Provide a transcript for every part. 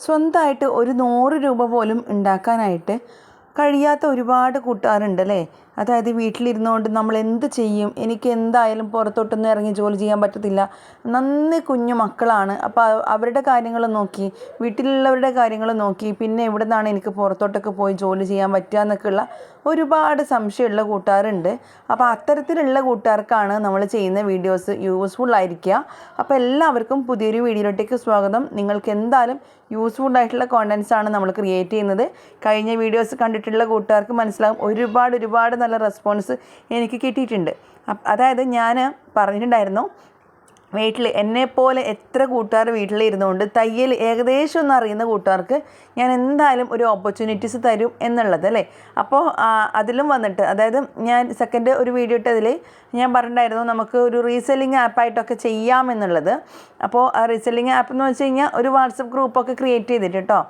സ്വന്തമായിട്ട് ഒരു നൂറ് രൂപ പോലും ഉണ്ടാക്കാനായിട്ട് കഴിയാത്ത ഒരുപാട് കൂട്ടുകാരുണ്ട് അല്ലേ അതായത് വീട്ടിലിരുന്നുകൊണ്ട് നമ്മൾ എന്ത് ചെയ്യും? എനിക്ക് എന്തായാലും പുറത്തോട്ടൊന്നും ഇറങ്ങി ജോലി ചെയ്യാൻ പറ്റത്തില്ല. നന്ന് കുഞ്ഞു മക്കളാണ്. അപ്പോൾ അവരുടെ കാര്യങ്ങൾ നോക്കി വീട്ടിലുള്ളവരുടെ കാര്യങ്ങൾ നോക്കി പിന്നെ എവിടെ നിന്നാണ് എനിക്ക് പുറത്തോട്ടൊക്കെ പോയി ജോലി ചെയ്യാൻ പറ്റുക എന്നൊക്കെയുള്ള ഒരുപാട് സംശയമുള്ള കൂട്ടുകാരുണ്ട്. അപ്പോൾ അത്തരത്തിലുള്ള കൂട്ടുകാർക്കാണ് നമ്മൾ ചെയ്യുന്ന വീഡിയോസ് യൂസ്ഫുൾ ആയിരിക്കുക. അപ്പോൾ എല്ലാവർക്കും പുതിയൊരു വീഡിയോയിലോട്ടേക്ക് സ്വാഗതം. നിങ്ങൾക്ക് എന്തായാലും യൂസ്ഫുൾ ആയിട്ടുള്ള കോണ്ടൻസ് ആണ് നമ്മൾ ക്രിയേറ്റ് ചെയ്യുന്നത്. കഴിഞ്ഞ വീഡിയോസ് കണ്ടിട്ടുള്ള കൂട്ടുകാർക്ക് മനസ്സിലാകും ഒരുപാട് ഒരുപാട് നല്ല റെസ്പോൺസ് എനിക്ക് കിട്ടിയിട്ടുണ്ട്. അതായത് ഞാൻ പറഞ്ഞിട്ടുണ്ടായിരുന്നു വീട്ടിൽ എന്നെപ്പോലെ എത്ര കൂട്ടുകാർ വീട്ടിലിരുന്നുകൊണ്ട് തയ്യൽ ഏകദേശം ഒന്ന് അറിയുന്ന കൂട്ടുകാർക്ക് ഞാൻ എന്തായാലും ഒരു ഓപ്പർച്യൂണിറ്റീസ് തരും എന്നുള്ളത് അല്ലേ? അപ്പോൾ അതിലും വന്നിട്ട് അതായത് ഞാൻ സെക്കൻഡ് ഒരു വീഡിയോ ഇട്ടതിൽ ഞാൻ പറഞ്ഞിട്ടുണ്ടായിരുന്നു നമുക്ക് ഒരു റീസെല്ലിംഗ് ആപ്പായിട്ടൊക്കെ ചെയ്യാമെന്നുള്ളത് അപ്പോൾ ആ റീസെല്ലിംഗ് ആപ്പ് എന്ന് വെച്ച് കഴിഞ്ഞാൽ ഒരു വാട്സപ്പ് ഗ്രൂപ്പൊക്കെ ക്രിയേറ്റ് ചെയ്തിട്ട് കേട്ടോ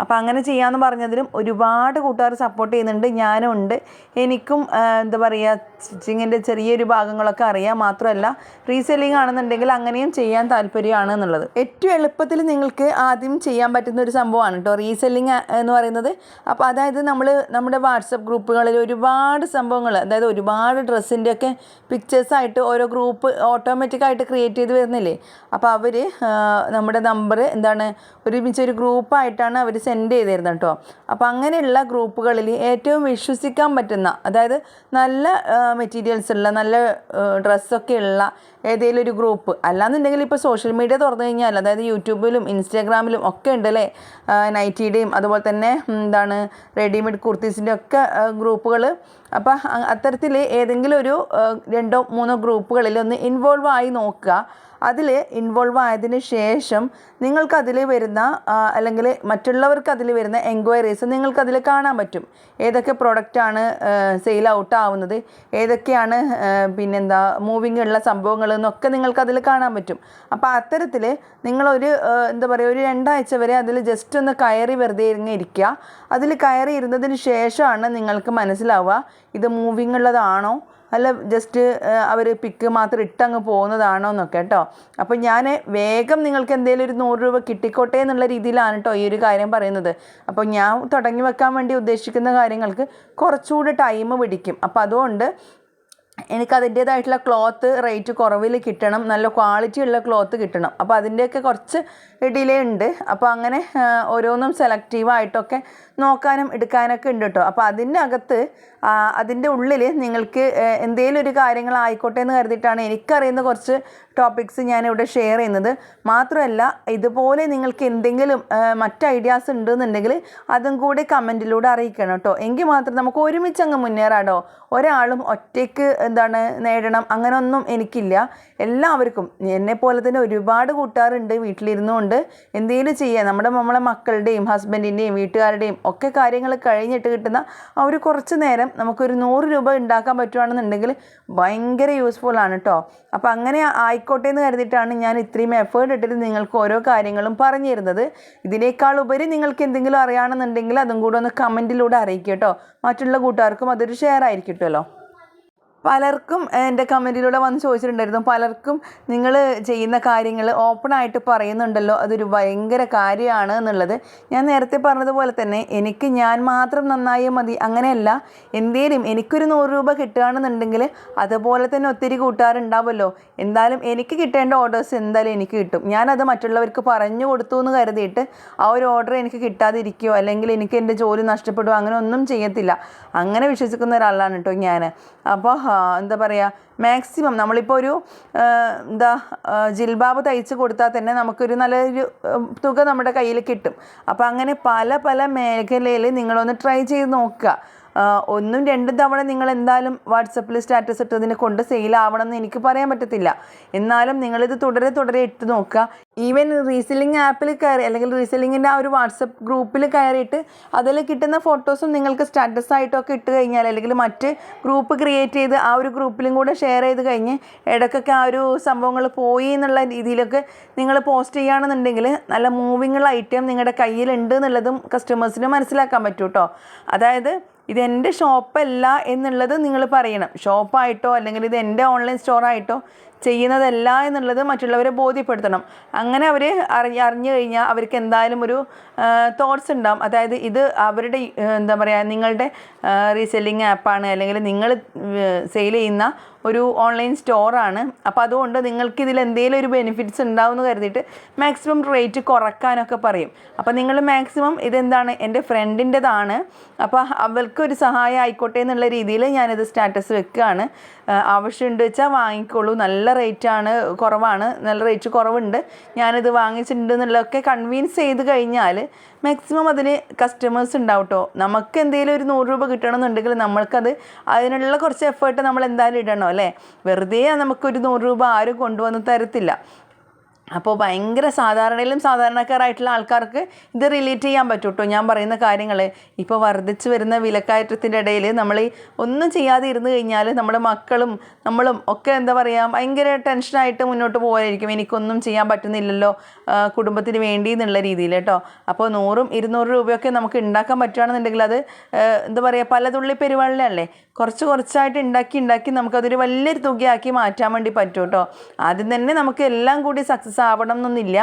അപ്പോൾ അങ്ങനെ ചെയ്യാമെന്ന് പറഞ്ഞതിലും ഒരുപാട് കൂട്ടുകാർ സപ്പോർട്ട് ചെയ്യുന്നുണ്ട് ഞാനും ഉണ്ട്. എനിക്കും എന്താ പറയുക സ്റ്റിച്ചിങ്ങിന്റെ ചെറിയൊരു ഭാഗങ്ങളൊക്കെ അറിയാം മാത്രമല്ല റീസെല്ലിംഗ് ആണെന്നുണ്ടെങ്കിൽ അങ്ങനെയും ചെയ്യാൻ താല്പര്യമാണ് എന്നുള്ളത്. ഏറ്റവും എളുപ്പത്തിൽ നിങ്ങൾക്ക് ആദ്യം ചെയ്യാൻ പറ്റുന്ന ഒരു സംഭവമാണ് കേട്ടോ റീസെല്ലിംഗ് എന്ന് പറയുന്നത്. അപ്പോൾ അതായത് നമ്മൾ നമ്മുടെ വാട്സപ്പ് ഗ്രൂപ്പുകളിൽ ഒരുപാട് സംഭവങ്ങൾ അതായത് ഒരുപാട് ഡ്രസ്സിന്റെ ഒക്കെ പിക്ചേഴ്സായിട്ട് ഓരോ ഗ്രൂപ്പ് ഓട്ടോമാറ്റിക്കായിട്ട് ക്രിയേറ്റ് ചെയ്ത് വരുന്നില്ലേ? അപ്പോൾ അവർ നമ്മുടെ നമ്പർ എന്താണ് ഒരുമിച്ച് ഒരു ഗ്രൂപ്പായിട്ടാണ് അവർ സെൻഡ് ചെയ്തിരുന്നു കേട്ടോ. അപ്പോൾ അങ്ങനെയുള്ള ഗ്രൂപ്പുകളിൽ ഏറ്റവും വിശ്വസിക്കാൻ പറ്റുന്ന അതായത് നല്ല മെറ്റീരിയൽസ് ഉള്ള നല്ല ഡ്രസ്സൊക്കെ ഉള്ള ഏതെങ്കിലും ഒരു ഗ്രൂപ്പ് അല്ലാന്നുണ്ടെങ്കിൽ ഇപ്പോൾ സോഷ്യൽ മീഡിയ തുറന്നു കഴിഞ്ഞാൽ അതായത് യൂട്യൂബിലും ഇൻസ്റ്റാഗ്രാമിലും ഒക്കെ ഉണ്ട് അല്ലേ നൈറ്റിയുടെയും അതുപോലെ തന്നെ എന്താണ് റെഡിമെയ്ഡ് കുർത്തീസിന്റെ ഒക്കെ ഗ്രൂപ്പുകൾ അപ്പോൾ അത്തരത്തിൽ ഏതെങ്കിലും ഒരു രണ്ടോ മൂന്നോ ഗ്രൂപ്പുകളിൽ ഒന്ന് ഇൻവോൾവ് ആയി നോക്കുക. അതിൽ ഇൻവോൾവ് ആയതിനു ശേഷം നിങ്ങൾക്കതിൽ വരുന്ന അല്ലെങ്കിൽ മറ്റുള്ളവർക്ക് അതിൽ വരുന്ന എൻക്വയറീസ് നിങ്ങൾക്കതിൽ കാണാൻ പറ്റും. ഏതൊക്കെ പ്രൊഡക്റ്റാണ് സെയിൽ ഔട്ട് ആവുന്നത് ഏതൊക്കെയാണ് പിന്നെന്താ മൂവിങ് ഉള്ള സംഭവങ്ങൾ എന്നൊക്കെ നിങ്ങൾക്കതിൽ കാണാൻ പറ്റും. അപ്പോൾ അത്തരത്തിൽ നിങ്ങളൊരു എന്താ പറയുക ഒരു രണ്ടാഴ്ച വരെ അതിൽ ജസ്റ്റ് ഒന്ന് കയറി വെറുതെ ഇങ്ങനെ ഇരിക്കുക. അതിൽ കയറി ഇരുന്നതിന് ശേഷമാണ് നിങ്ങൾക്ക് മനസ്സിലാവുക ഇത് മൂവിങ് ഉള്ളതാണോ അല്ല ജസ്റ്റ് അവർ പിക്ക് മാത്രം ഇട്ടങ്ങ് പോകുന്നതാണോ എന്നൊക്കെ കേട്ടോ അപ്പോൾ ഞാൻ വേഗം നിങ്ങൾക്ക് എന്തെങ്കിലും ഒരു നൂറ് രൂപ കിട്ടിക്കോട്ടെ എന്നുള്ള രീതിയിലാണ് കേട്ടോ ഈ ഒരു കാര്യം പറയുന്നത്. അപ്പോൾ ഞാൻ തുടങ്ങി വെക്കാൻ വേണ്ടി ഉദ്ദേശിക്കുന്ന കാര്യങ്ങൾക്ക് കുറച്ചുകൂടി ടൈം പിടിക്കും. അപ്പോൾ അതുകൊണ്ട് എനിക്ക് അതിന്റേതായിട്ടുള്ള ക്ലോത്ത് റേറ്റ് കുറവിൽ കിട്ടണം നല്ല ക്വാളിറ്റി ഉള്ള ക്ലോത്ത് കിട്ടണം. അപ്പോൾ അതിന്റെയൊക്കെ കുറച്ച് ഡിലേ ഉണ്ട്. അപ്പോൾ അങ്ങനെ ഓരോന്നും സെലക്റ്റീവായിട്ടൊക്കെ നോക്കാനും എടുക്കാനൊക്കെ ഉണ്ട് കേട്ടോ അപ്പോൾ അതിനകത്ത് അതിന്റെ ഉള്ളിൽ നിങ്ങൾക്ക് എന്തെങ്കിലും ഒരു കാര്യങ്ങളായിക്കോട്ടെ എന്ന് കരുതിയിട്ടാണ് എനിക്കറിയുന്ന കുറച്ച് ടോപ്പിക്സ് ഞാനിവിടെ ഷെയർ ചെയ്യുന്നത്. മാത്രമല്ല ഇതുപോലെ നിങ്ങൾക്ക് എന്തെങ്കിലും മറ്റ് ഐഡിയാസ് ഉണ്ടെന്നുണ്ടെങ്കിൽ അതും കൂടി കമന്റിലൂടെ അറിയിക്കണം കേട്ടോ എങ്കിൽ മാത്രം നമുക്ക് ഒരുമിച്ച് അങ്ങ് മുന്നേറാടോ ഒരാളും ഒറ്റയ്ക്ക് എന്താണ് നേടണം അങ്ങനെയൊന്നും എനിക്കില്ല. എല്ലാവർക്കും എന്നെ പോലെ തന്നെ ഒരുപാട് കൂട്ടുകാരുണ്ട് വീട്ടിലിരുന്നുകൊണ്ട് എന്തെങ്കിലും ചെയ്യുക നമ്മുടെ നമ്മളെ മക്കളുടെയും ഹസ്ബൻഡിന്റെയും വീട്ടുകാരുടെയും ഒക്കെ കാര്യങ്ങൾ കഴിഞ്ഞിട്ട് കിട്ടുന്ന ആ ഒരു കുറച്ച് നേരം നമുക്കൊരു നൂറ് രൂപ ഉണ്ടാക്കാൻ പറ്റുവാണെന്നുണ്ടെങ്കിൽ ഭയങ്കര യൂസ്ഫുൾ ആണ് കേട്ടോ അപ്പോൾ അങ്ങനെ ആയിക്കോട്ടെ എന്ന് കരുതിയിട്ടാണ് ഞാൻ ഇത്രയും എഫേർട്ട് ഇട്ടിട്ട് നിങ്ങൾക്ക് ഓരോ കാര്യങ്ങളും പറഞ്ഞു തരുന്നത് ഇതിനേക്കാൾ ഉപരി നിങ്ങൾക്ക് എന്തെങ്കിലും അറിയണമെന്നുണ്ടെങ്കിൽ അതും കൂടെ ഒന്ന് കമന്റിലൂടെ അറിയിക്കുക കേട്ടോ. മറ്റുള്ള കൂട്ടുകാർക്കും അതൊരു ഷെയർ ആയിരിക്കട്ടുമല്ലോ പലർക്കും എന്റെ കമന്റിലൂടെ വന്ന് ചോദിച്ചിട്ടുണ്ടായിരുന്നു. പലർക്കും നിങ്ങൾ ചെയ്യുന്ന കാര്യങ്ങൾ ഓപ്പണായിട്ട് പറയുന്നുണ്ടല്ലോ അതൊരു ഭയങ്കര കാര്യമാണ് എന്നുള്ളത്. ഞാൻ നേരത്തെ പറഞ്ഞതുപോലെ തന്നെ എനിക്ക് ഞാൻ മാത്രം നന്നായി മതി അങ്ങനെയല്ല. എന്തേലും എനിക്കൊരു നൂറ് രൂപ കിട്ടുകയാണെന്നുണ്ടെങ്കിൽ അതുപോലെ തന്നെ ഒത്തിരി കൂട്ടുകാരുണ്ടാവുമല്ലോ. എന്തായാലും എനിക്ക് കിട്ടേണ്ട ഓർഡേഴ്സ് എന്തായാലും എനിക്ക് കിട്ടും. ഞാനത് മറ്റുള്ളവർക്ക് പറഞ്ഞു കൊടുത്തു എന്ന് കരുതിയിട്ട് ആ ഒരു ഓർഡർ എനിക്ക് കിട്ടാതിരിക്കുകയോ അല്ലെങ്കിൽ എനിക്ക് എന്റെ ജോലി നഷ്ടപ്പെടുകയോ അങ്ങനെ ഒന്നും ചെയ്യത്തില്ല. അങ്ങനെ വിശ്വസിക്കുന്ന ഒരാളാണ് കേട്ടോ ഞാൻ അപ്പോൾ എന്താ പറയുക മാക്സിമം നമ്മളിപ്പോൾ ഒരു എന്താ ജിൽബാബ് തയ്ച്ച് കൊടുത്താൽ തന്നെ നമുക്കൊരു നല്ലൊരു തുക നമ്മുടെ കയ്യിൽ കിട്ടും. അപ്പോൾ അങ്ങനെ പല പല മേഖലയിൽ നിങ്ങളൊന്ന് ട്രൈ ചെയ്ത് നോക്കുക ഒന്നും രണ്ടും തവണ നിങ്ങൾ എന്തായാലും വാട്സപ്പിൽ സ്റ്റാറ്റസ് ഇട്ടതിനെ കൊണ്ട് സെയിൽ ആവണം എന്ന് എനിക്ക് പറയാൻ പറ്റത്തില്ല. എന്നാലും നിങ്ങളിത് തുടരെ തുടരെ ഇട്ട് നോക്കുക. ഈവൻ റീസെല്ലിംഗ് ആപ്പിൽ കയറി അല്ലെങ്കിൽ റീസെല്ലിങ്ങിന്റെ ആ ഒരു വാട്സപ്പ് ഗ്രൂപ്പിൽ കയറിയിട്ട് അതിൽ കിട്ടുന്ന ഫോട്ടോസും നിങ്ങൾക്ക് സ്റ്റാറ്റസ് ആയിട്ടൊക്കെ ഇട്ട് കഴിഞ്ഞാൽ അല്ലെങ്കിൽ മറ്റ് ഗ്രൂപ്പ് ക്രിയേറ്റ് ചെയ്ത് ആ ഒരു ഗ്രൂപ്പിലും കൂടെ ഷെയർ ചെയ്ത് കഴിഞ്ഞ് ഇടയ്ക്കൊക്കെ ആ ഒരു സംഭവങ്ങൾ പോയി എന്നുള്ള രീതിയിലൊക്കെ നിങ്ങൾ പോസ്റ്റ് ചെയ്യുകയാണെന്നുണ്ടെങ്കിൽ നല്ല മൂവിങ്ങുള്ള ഐറ്റം നിങ്ങളുടെ കയ്യിലുണ്ട് എന്നുള്ളതും കസ്റ്റമേഴ്സിന് മനസ്സിലാക്കാൻ പറ്റും കേട്ടോ അതായത് ഇത് എന്റെ ഷോപ്പല്ല എന്നുള്ളത് നിങ്ങൾ പറയണം. ഷോപ്പായിട്ടോ അല്ലെങ്കിൽ ഇത് എന്റെ ഓൺലൈൻ സ്റ്റോറായിട്ടോ ചെയ്യുന്നതല്ല എന്നുള്ളത് മറ്റുള്ളവരെ ബോധ്യപ്പെടുത്തണം. അങ്ങനെ അവർ അറിഞ്ഞ് അറിഞ്ഞു കഴിഞ്ഞാൽ അവർക്ക് എന്തായാലും ഒരു തോട്ട്സ് ഉണ്ടാവും. അതായത് ഇത് അവരുടെ എന്താ പറയുക നിങ്ങളുടെ റീസെല്ലിംഗ് ആപ്പാണ് അല്ലെങ്കിൽ നിങ്ങൾ സെയിൽ ചെയ്യുന്ന ഒരു ഓൺലൈൻ സ്റ്റോറാണ് അപ്പോൾ അതുകൊണ്ട് നിങ്ങൾക്ക് ഇതിൽ എന്തെങ്കിലും ഒരു ബെനിഫിറ്റ്സ് ഉണ്ടാവും എന്ന് കരുതിയിട്ട് മാക്സിമം റേറ്റ് കുറക്കാനൊക്കെ പറയും. അപ്പോൾ നിങ്ങൾ മാക്സിമം ഇതെന്താണ്? എന്റെ ഫ്രണ്ടിന്റെതാണ് അപ്പോൾ അവൾക്കൊരു സഹായം ആയിക്കോട്ടെ എന്നുള്ള രീതിയിൽ ഞാനിത് സ്റ്റാറ്റസ് വെക്കുകയാണ്. ആവശ്യമുണ്ട് വെച്ചാൽ വാങ്ങിക്കോളൂ. നല്ല റേറ്റാണ് കുറവാണ്. നല്ല റേറ്റ് കുറവുണ്ട്. ഞാനിത് വാങ്ങിച്ചിട്ടുണ്ട് എന്നുള്ളതൊക്കെ കൺവിൻസ് ചെയ്ത് കഴിഞ്ഞാൽ മാക്സിമം അതിന് കസ്റ്റമേഴ്സ് ഉണ്ടാവും കേട്ടോ നമുക്ക് എന്തെങ്കിലും ഒരു നൂറ് രൂപ കിട്ടണമെന്നുണ്ടെങ്കിൽ നമ്മൾക്കത് അതിനുള്ള കുറച്ച് എഫേർട്ട് നമ്മൾ എന്തായാലും ഇടണോ അല്ലേ? വെറുതെ നമുക്കൊരു നൂറ് രൂപ ആരും കൊണ്ടുവന്ന് തരത്തില്ല. അപ്പോൾ ഭയങ്കര സാധാരണയിലും സാധാരണക്കാരായിട്ടുള്ള ആൾക്കാർക്ക് ഇത് റിലേറ്റ് ചെയ്യാൻ പറ്റും കേട്ടോ ഞാൻ പറയുന്ന കാര്യങ്ങൾ ഇപ്പോൾ വർദ്ധിച്ചു വരുന്ന വിലക്കയറ്റത്തിന്റെ ഇടയിൽ നമ്മൾ ഒന്നും ചെയ്യാതെ ഇരുന്ന് കഴിഞ്ഞാൽ നമ്മുടെ മക്കളും നമ്മളും ഒക്കെ എന്താ പറയുക ഭയങ്കര ടെൻഷനായിട്ട് മുന്നോട്ട് പോകാനായിരിക്കും എനിക്കൊന്നും ചെയ്യാൻ പറ്റുന്നില്ലല്ലോ കുടുംബത്തിന് വേണ്ടി എന്നുള്ള രീതിയിൽ കേട്ടോ അപ്പോൾ നൂറും ഇരുന്നൂറ് രൂപയൊക്കെ നമുക്ക് ഉണ്ടാക്കാൻ പറ്റുകയാണെന്നുണ്ടെങ്കിൽ അത് എന്താ പറയുക പല തുള്ളി പെരുവെള്ളമല്ലേ കുറച്ച് കുറച്ചായിട്ട് ഉണ്ടാക്കി ഉണ്ടാക്കി നമുക്കതൊരു വലിയൊരു തുകയാക്കി മാറ്റാൻ വേണ്ടി പറ്റും കേട്ടോ ആദ്യം തന്നെ നമുക്ക് എല്ലാം കൂടി സക്സസ് ആവണം എന്നൊന്നുമില്ല.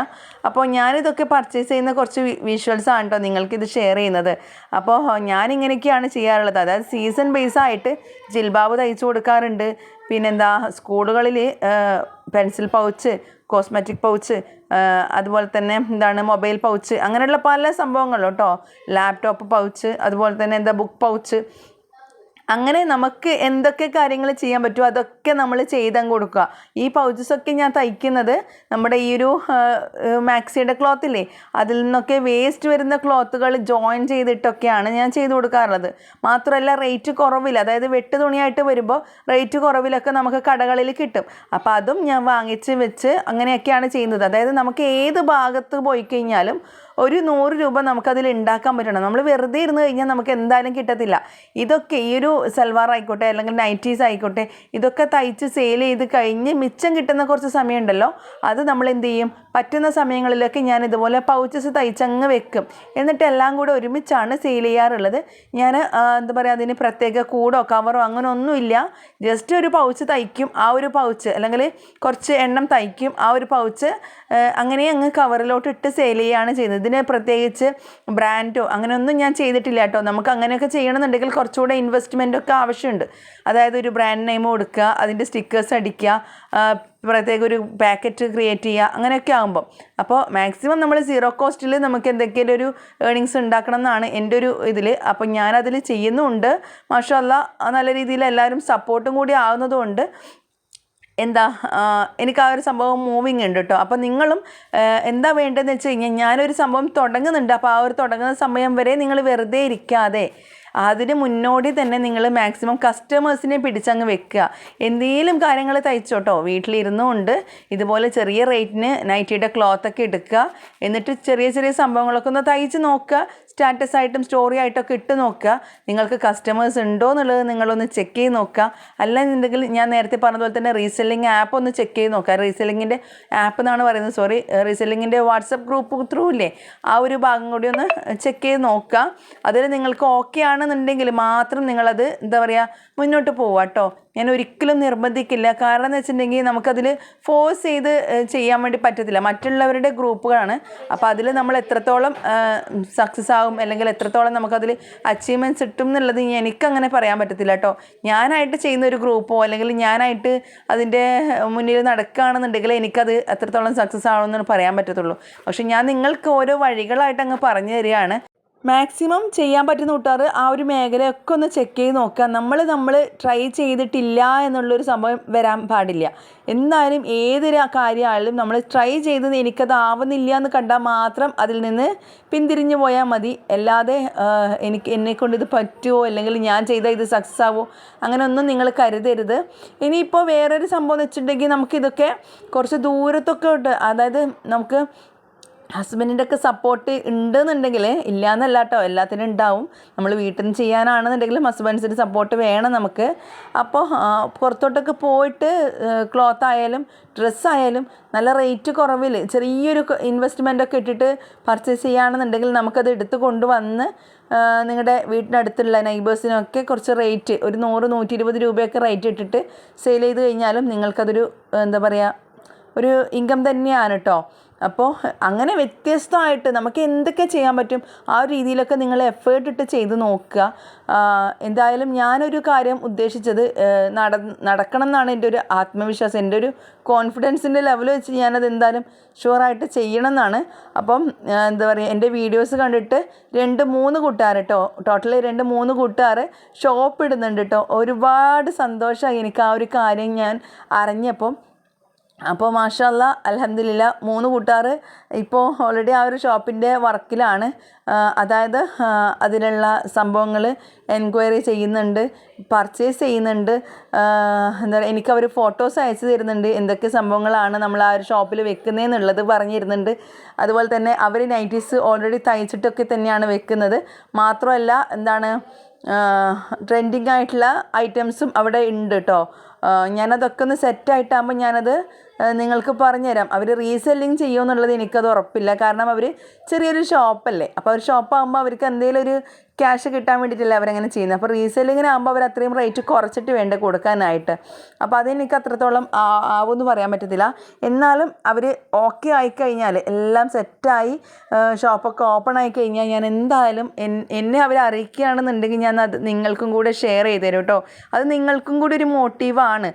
അപ്പോൾ ഞാനിതൊക്കെ പർച്ചേസ് ചെയ്യുന്ന കുറച്ച് വിഷ്വൽസ് ആണ് കേട്ടോ നിങ്ങൾക്കിത് ഷെയർ ചെയ്യുന്നത്. അപ്പോൾ ഞാനിങ്ങനെയൊക്കെയാണ് ചെയ്യാറുള്ളത്. അതായത് സീസൺ ബേസ് ആയിട്ട് ജിൽബാബ് തയ്ച്ചു കൊടുക്കാറുണ്ട്. പിന്നെന്താ സ്കൂളുകളിൽ പെൻസിൽ പൗച്ച് കോസ്മെറ്റിക് പൗച്ച് അതുപോലെ തന്നെ എന്താണ് മൊബൈൽ പൗച്ച് അങ്ങനെയുള്ള പല സംഭവങ്ങളും കേട്ടോ ലാപ്ടോപ്പ് പൗച്ച് അതുപോലെ തന്നെ എന്താ ബുക്ക് പൗച്ച് അങ്ങനെ നമുക്ക് എന്തൊക്കെ കാര്യങ്ങൾ ചെയ്യാൻ പറ്റുമോ അതൊക്കെ നമ്മൾ ചെയ്തങ്ങ് കൊടുക്കുക. ഈ പൗച്ചസൊക്കെ ഞാൻ തയ്ക്കുന്നത് നമ്മുടെ ഈ ഒരു മാക്സിയുടെ ക്ലോത്തില്ലേ അതിൽ നിന്നൊക്കെ വേസ്റ്റ് വരുന്ന ക്ലോത്തുകൾ ജോയിൻ ചെയ്തിട്ടൊക്കെയാണ് ഞാൻ ചെയ്ത് കൊടുക്കാറുള്ളത്. മാത്രമല്ല റേറ്റ് കുറവില്ല. അതായത് വെട്ട് തുണിയായിട്ട് വരുമ്പോൾ റേറ്റ് കുറവിലൊക്കെ നമുക്ക് കടകളിൽ കിട്ടും. അപ്പോൾ അതും ഞാൻ വാങ്ങിച്ച് വെച്ച് അങ്ങനെയൊക്കെയാണ് ചെയ്യുന്നത്. അതായത് നമുക്ക് ഏത് ഭാഗത്ത് പോയി കഴിഞ്ഞാലും ഒരു നൂറ് രൂപ നമുക്കതിൽ ഉണ്ടാക്കാൻ പറ്റണം. നമ്മൾ വെറുതെ ഇരുന്ന് കഴിഞ്ഞാൽ നമുക്ക് എന്തായാലും കിട്ടത്തില്ല. ഇതൊക്കെ ഈ ഒരു സൽവാർ ആയിക്കോട്ടെ അല്ലെങ്കിൽ നൈറ്റീസ് ആയിക്കോട്ടെ ഇതൊക്കെ തയ്ച്ച് സെയിൽ ചെയ്ത് കഴിഞ്ഞ് മിച്ചം കിട്ടുന്ന കുറച്ച് സമയമുണ്ടല്ലോ. അത് നമ്മൾ എന്ത് ചെയ്യും? പറ്റുന്ന സമയങ്ങളിലൊക്കെ ഞാൻ ഇതുപോലെ പൗച്ചസ് തയ്ച്ചങ്ങ് വെക്കും. എന്നിട്ട് എല്ലാം കൂടെ ഒരുമിച്ചാണ് സെയിൽ ചെയ്യാറുള്ളത്. ഞാൻ എന്താ പറയുക അതിന് പ്രത്യേക കൂടോ കവറോ അങ്ങനെ ഒന്നുമില്ല ജസ്റ്റ് ഒരു പൗച്ച് തയ്ക്കും. ആ ഒരു പൗച്ച് അല്ലെങ്കിൽ കുറച്ച് എണ്ണം തയ്ക്കും. ആ ഒരു പൗച്ച് അങ്ങനെ അങ്ങ് കവറിലോട്ട് ഇട്ട് സെയിൽ ചെയ്യുകയാണ് ചെയ്യുന്നത്. ഇതിന് പ്രത്യേകിച്ച് ബ്രാൻഡോ അങ്ങനെയൊന്നും ഞാൻ ചെയ്തിട്ടില്ല കേട്ടോ. നമുക്ക് അങ്ങനെയൊക്കെ ചെയ്യണമെന്നുണ്ടെങ്കിൽ കുറച്ചുകൂടെ ഇൻവെസ്റ്റ്മെന്റ് ഒക്കെ ആവശ്യമുണ്ട്. അതായത് ഒരു ബ്രാൻഡ് നെയിം കൊടുക്കുക അതിന്റെ സ്റ്റിക്കേഴ്സ് അടിക്കുക പ്രത്യേക ഒരു പാക്കറ്റ് ക്രിയേറ്റ് ചെയ്യുക അങ്ങനെയൊക്കെ ആകുമ്പോൾ അപ്പോൾ മാക്സിമം നമ്മൾ സീറോ കോസ്റ്റിൽ നമുക്ക് എന്തൊക്കെയാലും ഒരു ഏണിങ്സ് ഉണ്ടാക്കണം എന്നാണ് എന്റെ ഒരു ഇതിൽ. അപ്പോൾ ഞാനതിൽ ചെയ്യുന്നുമുണ്ട് മാഷല്ല നല്ല രീതിയിൽ എല്ലാവരും സപ്പോർട്ടും കൂടി ആവുന്നതുകൊണ്ട് എന്താ എനിക്ക് ആ ഒരു സംഭവം മൂവിങ് ഉണ്ട് കേട്ടോ അപ്പോൾ നിങ്ങളും എന്താ വേണ്ടതെന്ന് വെച്ച് കഴിഞ്ഞാൽ ഞാനൊരു സംഭവം തുടങ്ങുന്നുണ്ട്. അപ്പോൾ ആ ഒരു തുടങ്ങുന്ന സമയം വരെ നിങ്ങൾ വെറുതെ ഇരിക്കാതെ അതിന് മുന്നോടി തന്നെ നിങ്ങൾ മാക്സിമം കസ്റ്റമേഴ്സിനെ പിടിച്ചങ്ങ് വെക്കുക. എന്തെങ്കിലും കാര്യങ്ങൾ തയ്ച്ചോട്ടോ. വീട്ടിലിരുന്നുകൊണ്ട് ഇതുപോലെ ചെറിയ റേറ്റിന് നൈറ്റിയുടെ ക്ലോത്ത് ഒക്കെ എടുക്കുക. എന്നിട്ട് ചെറിയ ചെറിയ സംഭവങ്ങളൊക്കെ ഒന്ന് തയ്ച്ച് നോക്കുക. സ്റ്റാറ്റസ് ആയിട്ടും സ്റ്റോറി ആയിട്ടൊക്കെ ഇട്ട് നോക്കുക. നിങ്ങൾക്ക് കസ്റ്റമേഴ്സ് ഉണ്ടോ എന്നുള്ളത് നിങ്ങളൊന്ന് ചെക്ക് ചെയ്ത് നോക്കുക. അല്ലെന്നുണ്ടെങ്കിൽ ഞാൻ നേരത്തെ പറഞ്ഞതുപോലെ തന്നെ റീസെല്ലിംഗ് ആപ്പ് ഒന്ന് ചെക്ക് ചെയ്ത് നോക്കുക. റീസെല്ലിങ്ങിന്റെ ആപ്പ് എന്നാണ് പറയുന്നത്. സോറി റീസെല്ലിങ്ങിന്റെ വാട്സപ്പ് ഗ്രൂപ്പ് ത്രൂ ഇല്ലേ? ആ ഒരു ഭാഗം കൂടി ഒന്ന് ചെക്ക് ചെയ്ത് നോക്കുക. അതിൽ നിങ്ങൾക്ക് ഓക്കെ ആണെന്നുണ്ടെങ്കിൽ മാത്രം നിങ്ങളത് എന്താ പറയുക മുന്നോട്ട് പോവുക കേട്ടോ ഞാൻ ഒരിക്കലും നിർബന്ധിക്കില്ല. കാരണം എന്ന് വെച്ചിട്ടുണ്ടെങ്കിൽ നമുക്കതിൽ ഫോഴ്സ് ചെയ്ത് ചെയ്യാൻ വേണ്ടി പറ്റത്തില്ല. മറ്റുള്ളവരുടെ ഗ്രൂപ്പുകളാണ്. അപ്പോൾ അതിൽ നമ്മൾ എത്രത്തോളം സക്സസ് ആകും അല്ലെങ്കിൽ എത്രത്തോളം നമുക്കതിൽ അച്ചീവ്മെന്റ്സ് കിട്ടും എന്നുള്ളത് എനിക്കങ്ങനെ പറയാൻ പറ്റത്തില്ല കേട്ടോ ഞാനായിട്ട് ചെയ്യുന്ന ഒരു ഗ്രൂപ്പോ അല്ലെങ്കിൽ ഞാനായിട്ട് അതിന്റെ മുന്നിൽ നടക്കുകയാണെന്നുണ്ടെങ്കിൽ എനിക്കത് എത്രത്തോളം സക്സസ് ആവുമെന്ന് പറയാൻ പറ്റത്തുള്ളൂ. പക്ഷേ ഞാൻ നിങ്ങൾക്ക് ഓരോ വഴികളായിട്ട് അങ്ങ് പറഞ്ഞു തരികയാണ്. മാക്സിമം ചെയ്യാൻ പറ്റുന്ന കൂട്ടുകാർ ആ ഒരു മേഖലയൊക്കെ ഒന്ന് ചെക്ക് ചെയ്ത് നോക്കുക. നമ്മൾ നമ്മൾ ട്രൈ ചെയ്തിട്ടില്ല എന്നുള്ളൊരു സംഭവം വരാൻ പാടില്ല. എന്തായാലും ഏതൊരു കാര്യമായാലും നമ്മൾ ട്രൈ ചെയ്തത് എനിക്കത് ആവുന്നില്ല എന്ന് കണ്ടാൽ മാത്രം അതിൽ നിന്ന് പിന്തിരിഞ്ഞു പോയാൽ മതി. അല്ലാതെ എനിക്ക് എന്നെക്കൊണ്ട് ഇത് പറ്റുമോ അല്ലെങ്കിൽ ഞാൻ ചെയ്താൽ ഇത് സക്സസ് ആവുമോ അങ്ങനെ ഒന്നും നിങ്ങൾ കരുതരുത്. ഇനിയിപ്പോൾ വേറൊരു സംഭവം എന്ന് വെച്ചിട്ടുണ്ടെങ്കിൽ നമുക്കിതൊക്കെ കുറച്ച് ദൂരത്തൊക്കെ ഉണ്ട്. അതായത് നമുക്ക് ഹസ്ബൻഡിന്റെ ഒക്കെ സപ്പോർട്ട് ഉണ്ടെന്നുണ്ടെങ്കിൽ ഇല്ലയെന്നല്ല കേട്ടോ എല്ലാത്തിനും ഉണ്ടാവും നമ്മൾ വീട്ടിൽ നിന്ന് ചെയ്യാനാണെന്നുണ്ടെങ്കിലും ഹസ്ബൻഡ്സിന്റെ സപ്പോർട്ട് വേണം നമുക്ക്. അപ്പോൾ പുറത്തോട്ടൊക്കെ പോയിട്ട് ക്ലോത്ത് ആയാലും ഡ്രസ്സായാലും നല്ല റേറ്റ് കുറവിൽ ചെറിയൊരു ഇൻവെസ്റ്റ്മെന്റ് ഒക്കെ ഇട്ടിട്ട് പർച്ചേസ് ചെയ്യുകയാണെന്നുണ്ടെങ്കിൽ നമുക്കത് എടുത്ത് കൊണ്ടുവന്ന് നിങ്ങളുടെ വീട്ടിനടുത്തുള്ള നൈബേഴ്സിനൊക്കെ കുറച്ച് റേറ്റ് ഒരു നൂറ് നൂറ്റി ഇരുപത് രൂപയൊക്കെ റേറ്റ് ഇട്ടിട്ട് സെയിൽ ചെയ്ത് കഴിഞ്ഞാലും നിങ്ങൾക്കതൊരു എന്താ പറയുക ഒരു ഇൻകം തന്നെയാണ് കേട്ടോ അപ്പോൾ അങ്ങനെ വ്യത്യസ്തമായിട്ട് നമുക്ക് എന്തൊക്കെ ചെയ്യാൻ പറ്റും? ആ ഒരു രീതിയിലൊക്കെ നിങ്ങൾ എഫേർട്ട് ഇട്ട് ചെയ്ത് നോക്കുക. എന്തായാലും ഞാനൊരു കാര്യം ഉദ്ദേശിച്ചത് നട നടക്കണം എന്നാണ് എന്റെ ഒരു ആത്മവിശ്വാസം. എന്റെ ഒരു കോൺഫിഡൻസിന്റെ ലെവൽ വെച്ച് ഞാനത് എന്തായാലും ഷുവറായിട്ട് ചെയ്യണം എന്നാണ് അപ്പം എന്താ പറയുക എന്റെ വീഡിയോസ് കണ്ടിട്ട് രണ്ട് മൂന്ന് കൂട്ടുകാർ കേട്ടോ ടോട്ടലി രണ്ട് മൂന്ന് കൂട്ടുകാർ ഷോപ്പ് ഇടുന്നുണ്ട് കേട്ടോ ഒരുപാട് സന്തോഷമായി എനിക്ക് ആ ഒരു കാര്യം ഞാൻ അറിഞ്ഞപ്പം അപ്പോൾ മാഷല്ല അലഹമില്ല മൂന്ന് കൂട്ടുകാർ ഇപ്പോൾ ഓൾറെഡി ആ ഒരു ഷോപ്പിന്റെ വർക്കിലാണ്. അതായത് അതിനുള്ള സംഭവങ്ങൾ എൻക്വയറി ചെയ്യുന്നുണ്ട് പർച്ചേസ് ചെയ്യുന്നുണ്ട്. എന്താ പറയുക എനിക്ക് അവർ ഫോട്ടോസ് അയച്ചു തരുന്നുണ്ട് എന്തൊക്കെ സംഭവങ്ങളാണ് നമ്മൾ ആ ഒരു ഷോപ്പിൽ വെക്കുന്നതെന്നുള്ളത് പറഞ്ഞു തരുന്നുണ്ട് അതുപോലെ തന്നെ അവർ നൈറ്റീസ് ഓൾറെഡി തയ്ച്ചിട്ടൊക്കെ തന്നെയാണ് വെക്കുന്നത്. മാത്രമല്ല എന്താണ് ട്രെൻഡിങ് ആയിട്ടുള്ള ഐറ്റംസും അവിടെ ഉണ്ട് കേട്ടോ ഞാനതൊക്കെ ഒന്ന് സെറ്റായിട്ടാകുമ്പോൾ ഞാനത് നിങ്ങൾക്ക് പറഞ്ഞുതരാം. അവർ റീസെല്ലിങ് ചെയ്യുമെന്നുള്ളത് എനിക്കത് ഉറപ്പില്ല. കാരണം അവർ ചെറിയൊരു ഷോപ്പല്ലേ? അപ്പോൾ ഒരു ഷോപ്പാകുമ്പോൾ അവർക്ക് എന്തെങ്കിലും ഒരു ക്യാഷ് കിട്ടാൻ വേണ്ടിയിട്ടല്ലേ അവരങ്ങനെ ചെയ്യുന്നത്. അപ്പോൾ റീസെല്ലിങ്ങിനാകുമ്പോൾ അവർ അത്രയും റേറ്റ് കുറച്ചിട്ട് വേണ്ട കൊടുക്കാനായിട്ട്. അപ്പോൾ അതെനിക്ക് അത്രത്തോളം ആവുമെന്ന് പറയാൻ പറ്റത്തില്ല. എന്നാലും അവർ ഓക്കെ ആയിക്കഴിഞ്ഞാൽ എല്ലാം സെറ്റായി ഷോപ്പൊക്കെ ഓപ്പൺ ആയി കഴിഞ്ഞാൽ ഞാൻ എന്തായാലും എന്നെ അവർ അറിയിക്കുകയാണെന്നുണ്ടെങ്കിൽ ഞാൻ അത് നിങ്ങൾക്കും കൂടെ ഷെയർ ചെയ്ത് തരും കേട്ടോ. അത് നിങ്ങൾക്കും കൂടി ഒരു മോട്ടീവാണ്.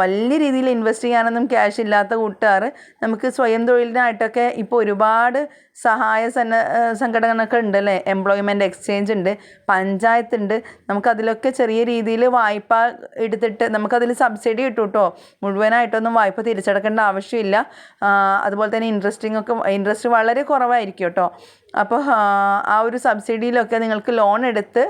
വലിയ രീതിയിൽ ഇൻവെസ്റ്റ് ചെയ്യാനൊന്നും ക്യാഷ് ഇല്ലാത്ത കൂട്ടുകാർ നമുക്ക് സ്വയം തൊഴിലിനായിട്ടൊക്കെ ഇപ്പോൾ ഒരുപാട് സഹായ സന്ന സംഘടനകളൊക്കെ ഉണ്ട് അല്ലേ എംപ്ലോയ്മെന്റ് എക്സ്ചേഞ്ച് ഉണ്ട് പഞ്ചായത്ത് ഉണ്ട്. നമുക്കതിലൊക്കെ ചെറിയ രീതിയിൽ വായ്പ എടുത്തിട്ട് നമുക്കതിൽ സബ്സിഡി കിട്ടും കേട്ടോ മുഴുവനായിട്ടൊന്നും വായ്പ തിരിച്ചടക്കേണ്ട ആവശ്യമില്ല. അതുപോലെ തന്നെ ഇൻട്രസ്റ്റിംഗ് ഒക്കെ ഇൻട്രസ്റ്റ് വളരെ കുറവായിരിക്കും കേട്ടോ. അപ്പോൾ ആ ഒരു സബ്സിഡിയിലൊക്കെ നിങ്ങൾക്ക് ലോൺ എടുത്ത്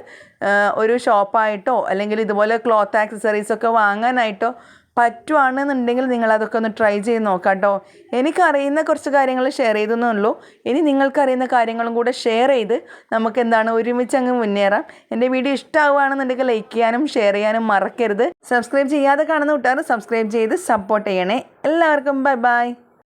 ഒരു ഷോപ്പായിട്ടോ അല്ലെങ്കിൽ ഇതുപോലെ ക്ലോത്ത് ആക്സസറീസ് ഒക്കെ വാങ്ങാനായിട്ടോ പറ്റുവാണെന്നുണ്ടെങ്കിൽ നിങ്ങൾ അതൊക്കെ ഒന്ന് ട്രൈ ചെയ്ത് നോക്കാം കേട്ടോ. എനിക്കറിയുന്ന കുറച്ച് കാര്യങ്ങൾ ഷെയർ ചെയ്തെന്നേ ഉള്ളൂ. ഇനി നിങ്ങൾക്കറിയുന്ന കാര്യങ്ങളും കൂടെ ഷെയർ ചെയ്ത് നമുക്ക് എന്താണ് ഒരുമിച്ച് അങ്ങ് മുന്നേറാം. എന്റെ വീഡിയോ ഇഷ്ടമാവുകയാണെന്നുണ്ടെങ്കിൽ ലൈക്ക് ചെയ്യാനും ഷെയർ ചെയ്യാനും മറക്കരുത്. സബ്സ്ക്രൈബ് ചെയ്യാതെ കാണുന്ന കൂട്ടുകാർ സബ്സ്ക്രൈബ് ചെയ്ത് സപ്പോർട്ട് ചെയ്യണേ. എല്ലാവർക്കും ബൈ ബൈ.